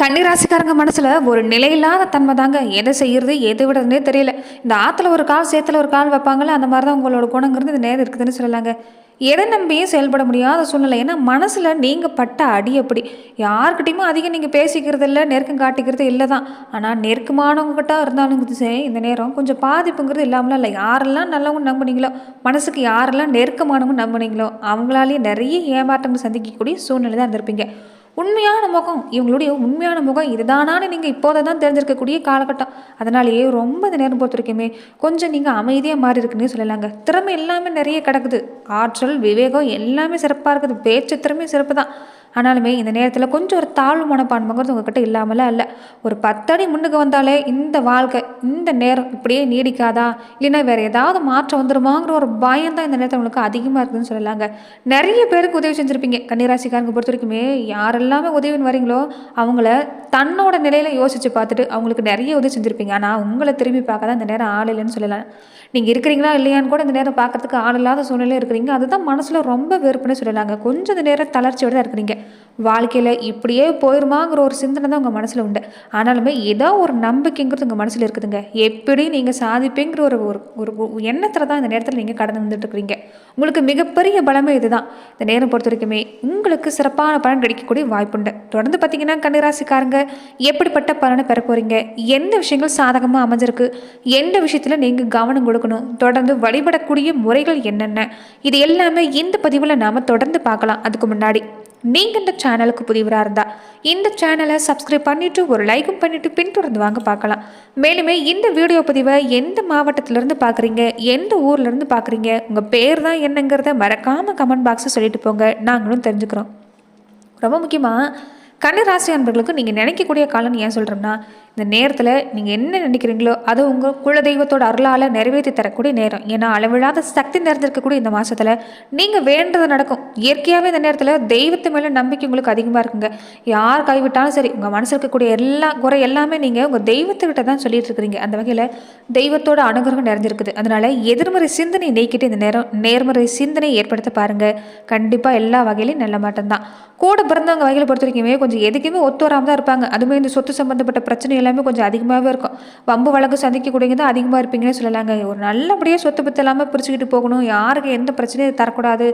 கன்னிராசிக்காரங்க மனசில் ஒரு நிலையில்லாத தன்மை தாங்க எதை செய்கிறது எது விடுறதுனே தெரியல. இந்த ஆற்றுல ஒரு கால் சேத்துல ஒரு கால் வைப்பாங்களே அந்த மாதிரி தான் உங்களோட குணங்கிறது இந்த நேரம் இருக்குதுன்னு சொல்லலாங்க. எதை நம்பியும் செயல்பட முடியாத சூழ்நிலை. ஏன்னா மனசில் நீங்கள் பட்ட அடி அப்படி. யார்கிட்டையுமே அதிகம் நீங்கள் பேசிக்கிறது இல்லை நெருக்கம் காட்டிக்கிறது இல்லை தான் ஆனால் நெருக்கமானவங்ககிட்ட இருந்தாலும் சரி இந்த நேரம் கொஞ்சம் பாதிப்புங்கிறது இல்லாமலாம் இல்லை. யாரெல்லாம் நல்லவங்க நம்புனீங்களோ மனசுக்கு யாரெல்லாம் நெருக்கமானவங்க நம்புனீங்களோ அவங்களாலேயே நிறைய ஏமாற்றங்கள் சந்திக்கக்கூடிய சூழ்நிலை தான் இருந்திருப்பீங்க. உண்மையான முகம் இவங்களுடைய உண்மையான முகம் இதுதானான்னு நீங்கள் இப்போதை தான் தெரிஞ்சிருக்கக்கூடிய காலகட்டம். அதனாலேயே ரொம்ப இந்த நேரம் பொறுத்த வரைக்குமே கொஞ்சம் நீங்கள் அமைதியாக மாறி இருக்குன்னு சொல்லலாங்க. திறமை எல்லாமே நிறைய கிடக்குது. ஆற்றல் விவேகம் எல்லாமே சிறப்பாக இருக்குது. பேச்சு திறமை சிறப்பு தான் ஆனாலுமே இந்த நேரத்தில் கொஞ்சம் ஒரு தாழ்வு மனப்பான்மைங்கிறது உங்ககிட்ட இல்லாமலாம் இல்லை ஒரு பத்தடி முன்னுக்கு வந்தாலே இந்த வாழ்க்கை இந்த நேரம் இப்படியே நீடிக்காதா? இல்லைன்னா வேறு ஏதாவது மாற்றம் வந்துருமாங்கிற ஒரு பயம் தான் இந்த நேரத்தில் உங்களுக்கு அதிகமாக இருக்குதுன்னு சொல்லலாங்க. நிறைய பேருக்கு உதவி செஞ்சுருப்பீங்க. கன்னிராசிக்காரங்க பொறுத்த வரைக்குமே யாரெல்லாமே உதவின்னு வரீங்களோ அவங்கள தன்னோட நிலையில் யோசித்து பார்த்துட்டு அவங்களுக்கு நிறைய உதவி செஞ்சுருப்பீங்க. ஆனால் உங்களை திரும்பி பார்க்க தான் இந்த நேரம் ஆள் இல்லைன்னு சொல்லலாம். நீங்கள் இருக்கிறீங்களா இல்லையான்னு கூட இந்த நேரம் பார்க்கறதுக்கு ஆள் இல்லாத சூழ்நிலையில் இருக்கிறீங்க. அதுதான் மனசில் ரொம்ப வெறுப்புன்னு சொல்லலாங்க. கொஞ்சம் இந்த நேரம் தளர்ச்சியோட தான் இருக்கிறீங்க. வாழ்க்கையில் இப்படியே போயிருமாங்கிற ஒரு சிந்தனை தான் உங்கள் மனசில் உண்டு. ஆனாலுமே ஏதோ ஒரு நம்பிக்கைங்கிறது உங்கள் மனசில் இருக்குதுங்க. எப்படி நீங்கள் சாதிப்பேங்கிற ஒரு ஒரு ஒரு எண்ணத்தில் தான் இந்த நேரத்தில் நீங்கள் கடந்து வந்துட்டுருக்கிறீங்க உங்களுக்கு மிகப்பெரிய பலமே இதுதான். இந்த நேரம் பொறுத்த வரைக்குமே உங்களுக்கு சிறப்பான பலன் கிடைக்கக்கூடிய வாய்ப்புண்டு. தொடர்ந்து பார்த்தீங்கன்னா கன்னிராசிக்காரங்க எப்படிப்பட்ட பலனை பெற போகிறீங்க எந்த விஷயங்கள் சாதகமாக அமைஞ்சிருக்கு? எந்த விஷயத்தில் நீங்கள் கவனம் கொடுக்கணும்? தொடர்ந்து வழிபடக்கூடிய முறைகள் என்னென்ன? இது எல்லாமே இந்த பதிவில் நாம் தொடர்ந்து பார்க்கலாம். அதுக்கு முன்னாடி நீங்கள் இந்த சேனலுக்கு புதிவராக இருந்தால் இந்த சேனலை சப்ஸ்கிரைப் பண்ணிவிட்டு ஒரு லைக்கும் பண்ணிவிட்டு பின்தொடர்ந்து வாங்க பார்க்கலாம். மேலுமே இந்த வீடியோ பதிவை எந்த மாவட்டத்திலேருந்து பார்க்குறீங்க எந்த ஊர்லேருந்து பார்க்குறீங்க உங்கள் பேர் தான் என்னங்கிறத மறக்காமல் கமெண்ட் பாக்ஸை சொல்லிட்டு போங்க. நாங்களும் தெரிஞ்சுக்கிறோம். ரொம்ப முக்கியமாக கன்னிராசி அன்பர்களுக்கு நீங்கள் நினைக்கக்கூடிய காலம்னு ஏன் சொல்கிறோம்னா இந்த நேரத்தில் நீங்கள் என்ன நினைக்கிறீங்களோ அதை உங்கள் குலதெய்வத்தோட அருளால் நிறைவேற்றி தரக்கூடிய நேரம். ஏன்னா அளவில்லாத சக்தி நிறைந்திருக்கக்கூடிய இந்த மாதத்தில் நீங்கள் வேண்டது நடக்கும். இயற்கையாகவே இந்த நேரத்தில் தெய்வத்து மேலே நம்பிக்கை உங்களுக்கு அதிகமாக இருக்குங்க. யார் கைவிட்டாலும் சரி உங்கள் மனசில் இருக்கக்கூடிய எல்லா குறை எல்லாமே நீங்கள் உங்கள் தெய்வத்துக்கிட்ட தான் சொல்லிட்டு இருக்கிறீங்க. அந்த வகையில் தெய்வத்தோட அனுகிரகம் நிறைஞ்சிருக்குது. அதனால் எதிர்மறை சிந்தனை நீக்கிட்டு இந்த நேரம் நேர்மறை சிந்தனை ஏற்படுத்த பாருங்கள் கண்டிப்பாக எல்லா வகையிலையும் நல்ல மாட்டம்தான் கூட பிறந்தவங்க வகையில் பொறுத்த வரைக்குமே கொஞ்சம் எதுக்குமே ஒத்து வராமல் தான் இருப்பாங்க. அதுவுமே இந்த சொத்து சம்மந்தப்பட்ட பிரச்சனைகள் எல்லாமே கொஞ்சம் அதிகமாகவே இருக்கும். வம்பு வழக்கு சந்திக்கக்கூடியவங்க தான் அதிகமாக இருப்பீங்கன்னு சொல்லலாங்க. ஒரு நல்லபடியாக சொத்து பத்து இல்லாமல் பிரிச்சுக்கிட்டு போகணும். யாருக்கு எந்த பிரச்சனையும் தரக்கூடாது.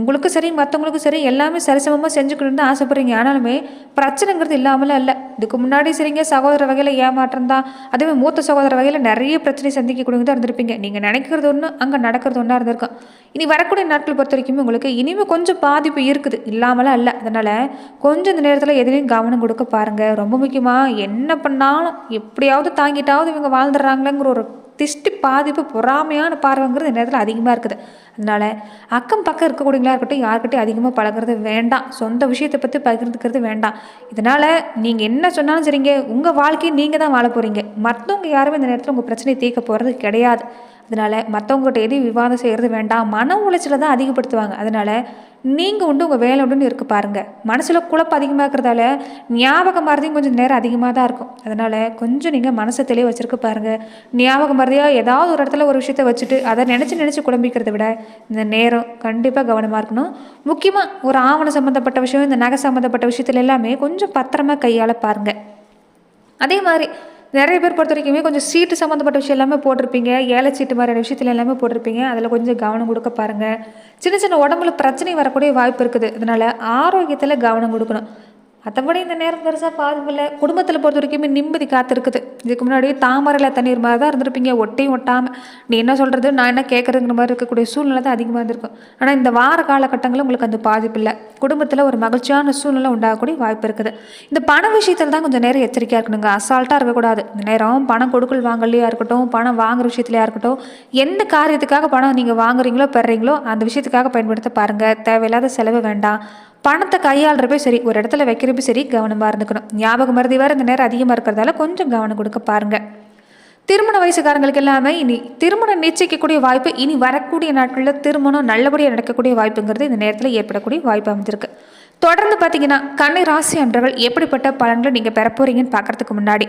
உங்களுக்கும் சரி மற்றவங்களுக்கும் சரி எல்லாமே சரிசமமாக செஞ்சுக்கணும்னு தான் ஆசைப்படுறீங்க. ஆனாலுமே பிரச்சனைங்கிறது இல்லாமலாம் இல்லை இதுக்கு முன்னாடி சரிங்க சகோதர வகையில் ஏமாற்றம் தான். அதேமாதிரி மூத்த சகோதர வகையில் நிறைய பிரச்சனை சந்திக்கக்கூடியவங்க தான் இருந்திருப்பீங்க. நீங்கள் நினைக்கிறது ஒன்று அங்கே நடக்கிறது ஒன்றா இருந்திருக்கும். இனி வரக்கூடிய நாட்கள் பொறுத்த வரைக்குமே உங்களுக்கு இனிமேல் கொஞ்சம் பாதிப்பு இருக்குது. இல்லாமலாம் இல்லை அதனால் கொஞ்சம் இந்த நேரத்தில் எதுலேயும் கவனம் கொடுக்க பாருங்கள் ரொம்ப முக்கியமாக என்ன பண்ணாலும் எப்படியாவது தாங்கிட்டாவது இவங்க வாழ்ந்துடுறாங்களேங்கிற ஒரு திஷ்டி பாதிப்பு பொறாமையான பார்வைங்கிறது இந்த நேரத்தில் அதிகமாக இருக்குது. அதனால் அக்கம் பக்கம் இருக்கக்கூடியங்களா இருக்கட்டும் யார்கிட்டையும் அதிகமாக பழகிறது வேண்டாம். சொந்த விஷயத்தை பற்றி பகிர்ந்துக்கிறது வேண்டாம். இதனால் நீங்கள் என்ன சொன்னாலும் சரிங்க. உங்கள் வாழ்க்கையை நீங்கள் தான் வாழ போகிறீங்க மற்றவங்க யாருமே இந்த நேரத்தில் உங்கள் பிரச்சனையை தீர்க்க போகிறது கிடையாது. அதனால் மற்றவங்ககிட்ட எதையும் விவாதம் செய்கிறது வேண்டாம். மன உளைச்சலை தான் அதிகப்படுத்துவாங்க. அதனால் நீங்கள் உண்டு உங்கள் வேலை உண்டுன்னு இருக்க பாருங்கள் மனசில் குழப்பம் அதிகமாக இருக்கிறதால ஞாபகம் மருதியும் கொஞ்சம் நேரம் அதிகமாக தான் இருக்கும். அதனால் கொஞ்சம் நீங்கள் மனசை தெளிவு வச்சுருக்க பாருங்கள் ஞாபகம் மருதியாக ஏதாவது ஒரு இடத்துல ஒரு விஷயத்தை வச்சுட்டு அதை நினச்சி நினச்சி குழம்பிக்கிறத விட இந்த நேரம் கண்டிப்பாக கவனமாக இருக்கணும். முக்கியமாக ஒரு ஆவணம் சம்மந்தப்பட்ட விஷயம் இந்த நகை சம்மந்தப்பட்ட விஷயத்துல எல்லாமே கொஞ்சம் பத்திரமா கையாள பாருங்கள் அதே மாதிரி நிறைய பேர் பொறுத்த வரைக்குமே கொஞ்சம் சீட்டு சம்மந்தப்பட்ட விஷயம் எல்லாமே போட்டிருப்பீங்க. ஏழை சீட்டு மாதிரியான விஷயத்துல எல்லாமே போட்டிருப்பீங்க. அதில் கொஞ்சம் கவனம் கொடுக்க பாருங்கள் சின்ன சின்ன உடம்புல பிரச்சனை வரக்கூடிய வாய்ப்பு இருக்குது. அதனால் ஆரோக்கியத்தில் கவனம் கொடுக்கணும். மற்றபடி இந்த நேரம் பெருசாக பாதிப்பு இல்லை. குடும்பத்தில் பொறுத்த வரைக்குமே நிம்மதி காத்திருக்குது. இதுக்கு முன்னாடி தாமரையில் தண்ணீர் மாதிரி தான் இருந்திருப்பீங்க. ஒட்டையும் ஒட்டாமல் நீ என்ன சொல்கிறது நான் என்ன கேட்குறதுங்கிற மாதிரி இருக்கக்கூடிய சூழ்நிலை தான் அதிகமாக இருந்திருக்கும். ஆனால் இந்த வார காலகட்டங்களில் உங்களுக்கு அந்த பாதிப்பு இல்லை. குடும்பத்தில் ஒரு மகிழ்ச்சியான சூழ்நிலை உண்டாகக்கூடிய வாய்ப்பு இருக்குது. இந்த பண விஷயத்தில் தான் கொஞ்சம் நேரம் எச்சரிக்கையாக இருக்கணுங்க. அசால்ட்டாக இருக்கக்கூடாது. இந்த நேரம் பணம் கொடுக்கல் வாங்கலையா இருக்கட்டும் பணம் வாங்குற விஷயத்துலையாக இருக்கட்டும் எந்த காரியத்துக்காக பணம் நீங்கள் வாங்குறீங்களோ பெறுறீங்களோ அந்த விஷயத்துக்காக பயன்படுத்த பாருங்கள் தேவையில்லாத செலவு வேண்டாம். பணத்தை கையாளுறப்ப சரி ஒரு இடத்துல வைக்கிறப்ப சரி கவனமாக இருந்துக்கணும். ஞாபகம் மருதி வர இந்த நேரம் அதிகமாக இருக்கிறதால கொஞ்சம் கவனம் கொடுக்க பாருங்கள் திருமண வயசுக்காரங்களுக்கு எல்லாமே இனி திருமணம் நிச்சயிக்கக்கூடிய வாய்ப்பு இனி வரக்கூடிய நாட்களில் திருமணம் நல்லபடியாக நடக்கக்கூடிய வாய்ப்புங்கிறது இந்த நேரத்தில் ஏற்படக்கூடிய வாய்ப்பு அமைஞ்சிருக்கு. தொடர்ந்து பார்த்தீங்கன்னா கண்ணை ராசி அன்றர்கள் எப்படிப்பட்ட பலன்களை நீங்கள் பெற போகிறீங்கன்னு பார்க்குறதுக்கு முன்னாடி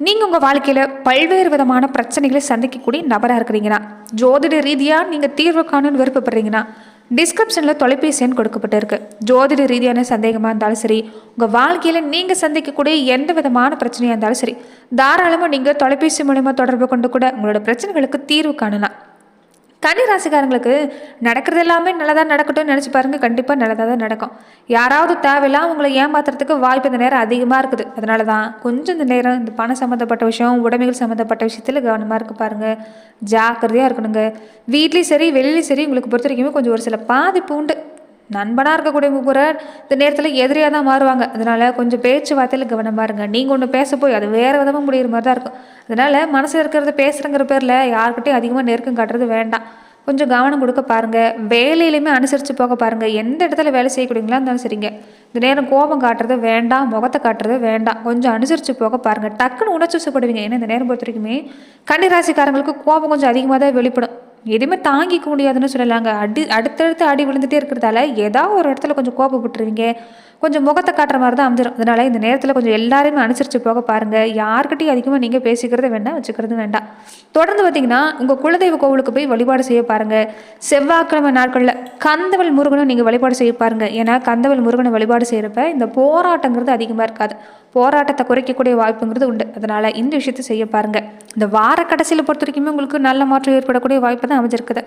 நீங்கள் உங்கள் வாழ்க்கையில் பல்வேறு விதமான பிரச்சனைகளை சந்திக்கக்கூடிய நபராக இருக்கிறீங்கன்னா ஜோதிட ரீதியாக நீங்கள் தீர்வு காணணும்னு விருப்பப்படுறீங்கன்னா டிஸ்கிரிப்ஷனில் தொலைபேசி எண் கொடுக்கப்பட்டிருக்கு. ஜோதிட ரீதியான சந்தேகமாக இருந்தாலும் சரி உங்கள் வாழ்க்கையில் நீங்கள் சந்திக்கக்கூடிய எந்த விதமான பிரச்சனையாக இருந்தாலும் சரி தாராளமாக நீங்கள் தொலைபேசி மூலமாக தொடர்பு கொண்டு கூட உங்களோட பிரச்சனைகளுக்கு தீர்வு காணலாம். கன்னி ராசிக்காரங்களுக்கு நடக்கிறது எல்லாமே நல்லதாக நடக்கட்டும்னு நினச்சி பாருங்க. கண்டிப்பாக நல்லதாக தான் நடக்கும். யாராவது தேவையில்லாம் உங்களை ஏமாத்துறதுக்கு வாய்ப்பு இந்த நேரம் அதிகமாக இருக்குது. அதனால தான் கொஞ்சம் இந்த நேரம் இந்த பணம் சம்மந்தப்பட்ட விஷயம் உடைமைகள் சம்மந்தப்பட்ட விஷயத்தில் கவனமாக இருக்க பாருங்கள் ஜாக்கிரதையாக இருக்கணுங்க. வீட்லேயும் சரி வெளியிலையும் சரி உங்களுக்கு பொறுத்த வரைக்குமே கொஞ்சம் ஒரு சில பாதிப்பு உண்டு. நண்பனாக இருக்கக்கூடிய கூட இந்த நேரத்தில் எதிரியாக தான் மாறுவாங்க. அதனால் கொஞ்சம் பேச்சுவார்த்தையில் கவனம் இருங்க நீங்கள் ஒன்று பேச போய் அது வேறு விதமாக முடிகிற மாதிரி தான் இருக்கும். அதனால் மனசில் இருக்கிறத பேசுகிறங்கிற பேரில் யார்கிட்டையும் அதிகமாக நெருக்கம் காட்டுறது வேண்டாம். கொஞ்சம் கவனம் கொடுக்க பாருங்கள் வேலையிலையுமே அனுசரித்து போக பாருங்கள் எந்த இடத்துல வேலை செய்யக்கூடியங்களா இருந்தாலும் சரிங்க. இந்த நேரம் கோபம் காட்டுறது வேண்டாம். முகத்தை காட்டுறது வேண்டாம். கொஞ்சம் அனுசரித்து போக பாருங்கள் டக்குன்னு உணர்ச்சி வசப்படுவீங்க. ஏன்னா இந்த நேரம் பொறுத்த வரைக்குமே கன்னிராசிக்காரங்களுக்கு கோபம் கொஞ்சம் அதிகமாக தான் வெளிப்படும். எதுவுமே தாங்கிக்க முடியாதுன்னு சொல்லலாங்க. அடி அடுத்தடுத்து அடி விழுந்துட்டே இருக்கிறதால ஏதாவது ஒரு இடத்துல கொஞ்சம் கோபப்பட்டுருவீங்க. கொஞ்சம் முகத்தை காட்டுற மாதிரி தான் அமைஞ்சிடும் அதனால் இந்த நேரத்தில் கொஞ்சம் எல்லாருமே அனுசரித்து போக பாருங்கள் யார்கிட்டையும் அதிகமாக நீங்கள் பேசிக்கிறது வேண்டாம் வச்சுக்கிறது வேண்டாம். தொடர்ந்து பார்த்தீங்கன்னா உங்கள் குலதெய்வ கோவிலுக்கு போய் வழிபாடு செய்ய பாருங்கள் செவ்வாய்க்கிழமை நாட்களில் கந்தவல் முருகனும் நீங்கள் வழிபாடு செய்ய பாருங்கள் ஏன்னா கந்தவல் முருகனை வழிபாடு செய்கிறப்ப இந்த போராட்டங்கிறது அதிகமாக இருக்காது. போராட்டத்தை குறைக்கக்கூடிய வாய்ப்புங்கிறது உண்டு. அதனால் இந்த விஷயத்தை செய்ய பாருங்கள் இந்த வார கடைசியில் பொறுத்த வரைக்குமே உங்களுக்கு நல்ல மாற்றம் ஏற்படக்கூடிய வாய்ப்பு தான் அமைஞ்சிருக்குது.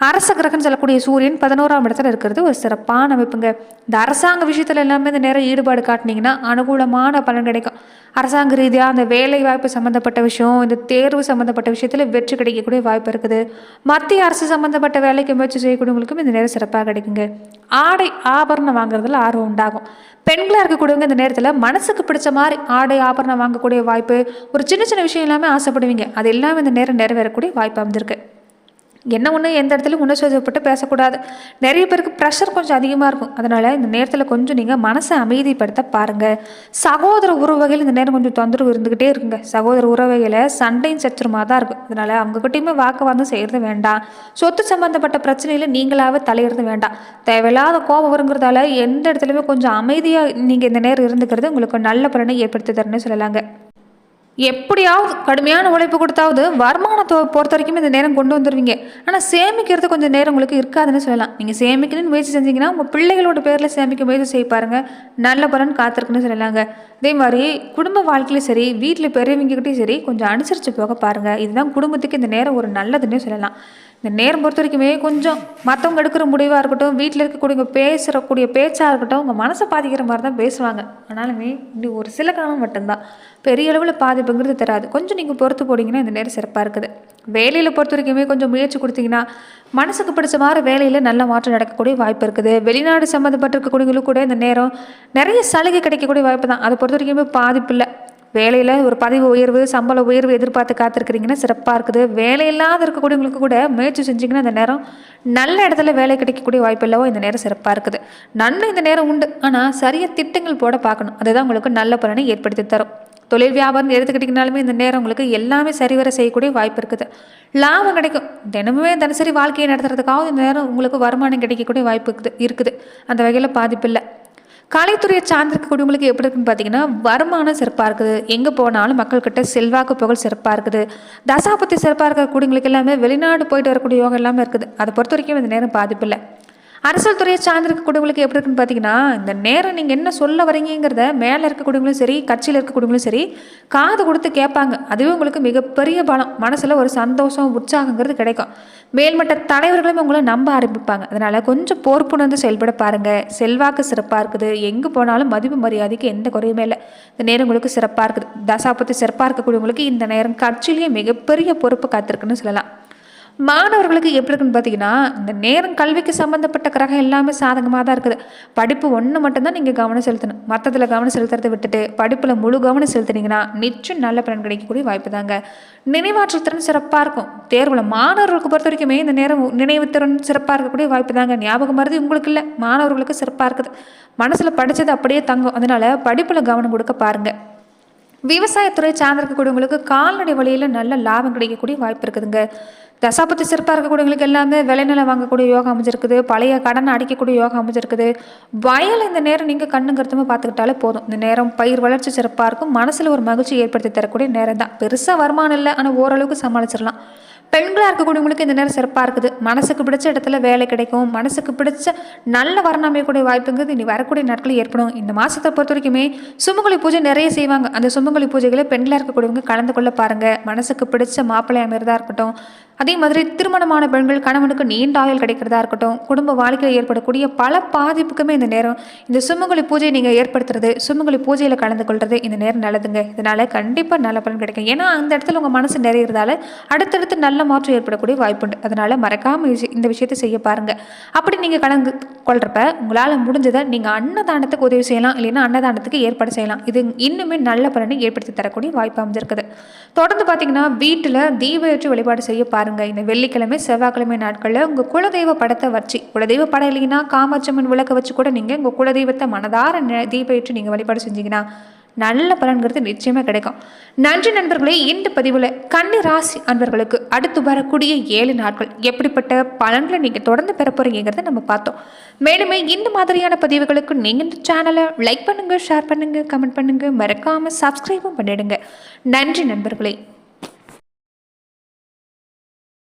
அரச கிரகம்னு சொல்லக்கூடிய சூரியன் பதினோராம் இடத்துல இருக்கிறது. ஒரு சிறப்பான அமைப்புங்க. இந்த அரசாங்க விஷயத்தில் எல்லாமே இந்த நேரம் ஈடுபாடு காட்டினீங்கன்னா அனுகூலமான பலன் கிடைக்கும். அரசாங்க ரீதியாக அந்த வேலை வாய்ப்பு சம்மந்தப்பட்ட விஷயம் இந்த தேர்வு சம்மந்தப்பட்ட விஷயத்தில் வெற்றி கிடைக்கக்கூடிய வாய்ப்பு இருக்குது. மத்திய அரசு சம்மந்தப்பட்ட வேலைக்கு முயற்சி செய்யக்கூடியவங்களுக்கும் இந்த நேரம் சிறப்பாக கிடைக்குங்க. ஆடை ஆபரணம் வாங்குறதுல ஆர்வம் உண்டாகும். பெண்களாக இருக்கக்கூடியவங்க இந்த நேரத்தில் மனசுக்கு பிடிச்ச மாதிரி ஆடை ஆபரணம் வாங்கக்கூடிய வாய்ப்பு ஒரு சின்ன சின்ன விஷயம் எல்லாமே ஆசைப்படுவீங்க. அது எல்லாமே இந்த நேரம் நிறைவேறக்கூடிய வாய்ப்பு அமைஞ்சிருக்கு. என்ன ஒன்று எந்த இடத்துலையும் உணர்ச்சிவசப்பட்டு பேசக்கூடாது. நிறைய பேருக்கு ப்ரெஷர் கொஞ்சம் அதிகமாக இருக்கும். அதனால் இந்த நேரத்தில் கொஞ்சம் நீங்கள் மனசை அமைதிப்படுத்த பாருங்கள் சகோதர உறவுகள் இந்த நேரம் கொஞ்சம் தொந்தரவு இருந்துக்கிட்டே இருக்குங்க. சகோதர உறவுகளை சண்டையும் சச்சரமாக தான் இருக்கும். அதனால் அவங்ககிட்டயுமே வாக்குவாதம் செய்கிறது வேண்டாம். சொத்து சம்மந்தப்பட்ட பிரச்சனையில் நீங்களாவே தலையிறது வேண்டாம். தேவையில்லாத கோபம் வருங்கிறதால எந்த இடத்துலையுமே கொஞ்சம் அமைதியாக நீங்கள் இந்த நேரம் இருந்துக்கிறது உங்களுக்கு நல்ல பலனை ஏற்படுத்தி தரணும்னு சொல்லலாங்க. எப்படியாவது கடுமையான உழைப்பு கொடுத்தாவது வருமானத்தை பொறுத்த வரைக்கும் இந்த நேரம் கொண்டு வந்துடுவீங்க ஆனால் சேமிக்கிறது கொஞ்சம் நேரம் உங்களுக்கு இருக்காதுன்னு சொல்லலாம். நீங்கள் சேமிக்கணும்னு முயற்சி செஞ்சீங்கன்னா உங்கள் பிள்ளைகளோட பேரில் சேமிக்க முயற்சி செய்ய பாருங்கள் நல்ல பலன் காத்திருக்குன்னு சொல்லலாங்க. அதே மாதிரி குடும்ப வாழ்க்கையிலும் சரி வீட்டில் பெரியவங்ககிட்டையும் சரி கொஞ்சம் அனுசரித்து போக பாருங்கள் இதுதான் குடும்பத்துக்கு இந்த நேரம் ஒரு நல்லதுன்னே சொல்லலாம். இந்த நேரம் பொறுத்த வரைக்குமே கொஞ்சம் மற்றவங்க எடுக்கிற முடிவாக இருக்கட்டும் வீட்டில் இருக்கக்கூடிய பேசுகிறக்கூடிய பேச்சாக இருக்கட்டும் உங்கள் மனசை பாதிக்கிற மாதிரி தான் பேசுவாங்க. ஆனாலுமே இன்னும் ஒரு சில காலம் மட்டும்தான். பெரிய அளவில் பாதிப்புங்கிறது தராது. கொஞ்சம் நீங்கள் பொறுத்து போனீங்கன்னா இந்த நேரம் சிறப்பாக இருக்குது. வேலையில் பொறுத்த வரைக்குமே கொஞ்சம் முயற்சி கொடுத்தீங்கன்னா மனசுக்கு பிடிச்ச மாதிரி வேலையில் நல்ல மாற்றம் நடக்கக்கூடிய வாய்ப்பு இருக்குது. வெளிநாடு சம்மந்தப்பட்டிருக்கக்கூடியவங்களுக்கு கூட இந்த நேரம் நிறைய சலுகை கிடைக்கக்கூடிய வாய்ப்பு தான். அதை பொறுத்த வரைக்குமே பாதிப்பு இல்லை. வேலையில் ஒரு பதவி உயர்வு சம்பள உயர்வு எதிர்பார்த்து காத்திருக்கிறீங்கன்னா சிறப்பாக இருக்குது. வேலை இல்லாத இருக்கக்கூடியவங்களுக்கு கூட முயற்சி செஞ்சிங்கன்னா இந்த நேரம் நல்ல இடத்துல வேலை கிடைக்கக்கூடிய வாய்ப்பு இல்லவோ இந்த நேரம் சிறப்பாக இருக்குது. நன்மை இந்த நேரம் உண்டு. ஆனால் சரியாக திட்டங்கள் போட பார்க்கணும். அதுதான் உங்களுக்கு நல்ல பலனை ஏற்படுத்தி தரும். தொழில் வியாபாரம் எடுத்துக்கிட்டிங்கனாலுமே இந்த நேரம் உங்களுக்கு எல்லாமே சரிவர செய்யக்கூடிய வாய்ப்பு இருக்குது. லாபம் கிடைக்கும். தினமுமே தினசரி வாழ்க்கையை நடத்துறதுக்காக இந்த நேரம் உங்களுக்கு வருமானம் கிடைக்கக்கூடிய வாய்ப்பு இருக்குது. இருக்குது. அந்த வகையில் பாதிப்பு இல்லை. கலைத்துறையை சார்ந்திருக்கக்கூடியவங்களுக்கு எப்படி இருக்குன்னு பார்த்தீங்கன்னா வருமானம் சிறப்பாக இருக்குது. எங்கே போனாலும் மக்கள்கிட்ட செல்வாக்கு புகழ் சிறப்பாக இருக்குது. தசாபத்தி சிறப்பாக இருக்கக்கூடியவங்களுக்கு எல்லாமே வெளிநாடு போயிட்டு வரக்கூடிய யோகம் எல்லாமே இருக்குது. அதை பொறுத்த வரைக்கும் இந்த நேரம் பாதிப்பு இல்லை. அரசியல் துறையை சார்ந்திருக்கக்கூடியவங்களுக்கு எப்படி இருக்குன்னு பார்த்தீங்கன்னா இந்த நேரம் நீங்கள் என்ன சொல்ல வரீங்கிறத மேலே இருக்கக்கூடியவங்களும் சரி கட்சியில் இருக்கக்கூடியவங்களும் சரி காது கொடுத்து கேட்பாங்க. அதுவே உங்களுக்கு மிகப்பெரிய பலம். மனசில் ஒரு சந்தோஷம் உற்சாகங்கிறது கிடைக்கும். மேல்மட்ட தலைவர்களும் உங்களை நம்ப ஆரம்பிப்பாங்க. அதனால் கொஞ்சம் பொறுப்புணர்ந்து செயல்பட பாருங்கள் செல்வாக்கு சிறப்பாக இருக்குது. எங்கே போனாலும் மதிப்பு மரியாதைக்கு எந்த குறையுமே இல்லை. இந்த நேரம் உங்களுக்கு சிறப்பாக இருக்குது. தசாபத்தி சிறப்பாக இருக்கக்கூடியவங்களுக்கு இந்த நேரம் கட்சியிலேயே மிகப்பெரிய பொறுப்பு காத்திருக்குன்னு சொல்லலாம். மாணவர்களுக்கு எப்படி இருக்குன்னு பார்த்தீங்கன்னா இந்த நேரம் கல்விக்கு சம்மந்தப்பட்ட கிரகம் எல்லாமே சாதகமாக தான் இருக்குது. படிப்பு ஒன்று மட்டும்தான் நீங்கள் கவனம் செலுத்தணும். மற்றத்தில் கவனம் செலுத்துறதை விட்டுட்டு படிப்பில் முழு கவனம் செலுத்தினீங்கன்னா நிச்சயம் நல்ல பலன் கிடைக்கக்கூடிய வாய்ப்பு தாங்க. நினைவாற்றல் திறன் சிறப்பாக இருக்கும். தேர்வில் மாணவர்களுக்கு பொறுத்த வரைக்குமே இந்த நேரம் நினைவு திறன் சிறப்பாக இருக்கக்கூடிய வாய்ப்பு தாங்க. ஞாபகம் மருதி உங்களுக்கு இல்லை. மாணவர்களுக்கு சிறப்பாக இருக்குது. மனசில் படித்தது அப்படியே தங்கும். அதனால் படிப்பில் கவனம் கொடுக்க பாருங்கள் விவசாயத்துறை சார்ந்திருக்கக்கூடியவங்களுக்கு கால்நடை வழியில் நல்ல லாபம் கிடைக்கக்கூடிய வாய்ப்பு இருக்குதுங்க. தசாபத்தி சிறப்பாக இருக்கக்கூடியவங்களுக்கு எல்லாமே விளைநிலம் வாங்கக்கூடிய யோகம் அமைஞ்சிருக்குது. பழைய கடனை அடிக்கக்கூடிய யோகம் அமைஞ்சிருக்குது. வயல் இந்த நேரம் நீங்கள் கண்ணுங்கிறதுமே பார்த்துக்கிட்டாலே போதும். இந்த நேரம் பயிர் வளர்ச்சி சிறப்பாக இருக்கும். மனசில் ஒரு மகிழ்ச்சி ஏற்படுத்தி தரக்கூடிய நேரம் தான். பெருசாக வருமானம் இல்லை ஆனால் ஓரளவுக்கு சமாளிச்சிடலாம். பெண்களாக இருக்கக்கூடியவங்களுக்கு இந்த நேரம் சிறப்பாக இருக்குது. மனசுக்கு பிடிச்ச இடத்துல வேலை கிடைக்கும். மனசுக்கு பிடிச்ச நல்ல வரணம் அமையக்கூடிய வாய்ப்புங்கிறது இனி வரக்கூடிய நாட்களில் ஏற்படும். இந்த மாதத்தை பொறுத்த வரைக்குமே சுமங்கலி பூஜை நிறைய செய்வாங்க. அந்த சுமங்கலி பூஜைகளை பெண்களாக இருக்கக்கூடியவங்க கலந்து கொள்ள பாருங்கள் மனசுக்கு பிடிச்ச மாப்பிள்ளை அமைறதா இருக்கட்டும். அதே மாதிரி திருமணமான பெண்கள் கணவனுக்கு நீண்ட ஆயுள் கிடைக்கிறதா இருக்கட்டும் குடும்ப வாழ்க்கையில் ஏற்படக்கூடிய பல பாதிப்புக்குமே இந்த நேரம் இந்த சுமங்கலி பூஜையை நீங்கள் ஏற்படுத்துறது சுமங்கலி பூஜையில் கலந்து கொள்வது இந்த நேரம் நல்லதுங்க. இதனால் கண்டிப்பாக நல்ல பலன் கிடைக்கும். ஏன்னா அந்த இடத்துல உங்கள் மனசு நிறையிறதால அடுத்தடுத்து நல்ல மாற்றம் ஏற்படக்கூடிய வாய்ப்புண்டு அதனால் மறக்காமல் இந்த விஷயத்தை செய்ய பாருங்கள் அப்படி நீங்கள் கலந்து கொள்கிறப்ப உங்களால் முடிஞ்சதை நீங்கள் அன்னதானத்துக்கு உதவி செய்யலாம். இல்லைன்னா அன்னதானத்துக்கு ஏற்பாடு செய்யலாம். இது இன்னுமே நல்ல பலனை ஏற்படுத்தி தரக்கூடிய வாய்ப்பு அமைஞ்சிருக்குது. தொடர்ந்து பார்த்தீங்கன்னா வீட்டில் தீப ஏற்றி வழிபாடு செய்ய பாருங்கள் இந்த வெள்ளிக்கிழமை செவ்வாய்க்கிழமை நாட்களில் உங்கள் குலதெய்வ படத்தை வச்சு குலதெய்வ படம் இல்லைன்னா காமாட்சம்மன் விளக்க வச்சு கூட நீங்கள் உங்கள் குலதெய்வத்தை மனதார நெ- தீப ஏற்றி நீங்கள் வழிபாடு செஞ்சீங்கன்னா நல்ல பலன்கிறது நிச்சயமாக கிடைக்கும். நன்றி நண்பர்களே இந்த பதிவில் கன்னி ராசி அன்பர்களுக்கு அடுத்து வரக்கூடிய ஏழு நாட்கள் எப்படிப்பட்ட பலன்களை நீங்கள் தொடர்ந்து பெற போகிறீங்கிறத நம்ம பார்த்தோம். மேலுமே இந்த மாதிரியான பதிவுகளுக்கு நீங்கள் இந்த சேனலை லைக் பண்ணுங்கள் ஷேர் பண்ணுங்கள் கமெண்ட் பண்ணுங்கள் மறக்காமல் சப்ஸ்கிரைபும் பண்ணிடுங்க. நன்றி நண்பர்களே.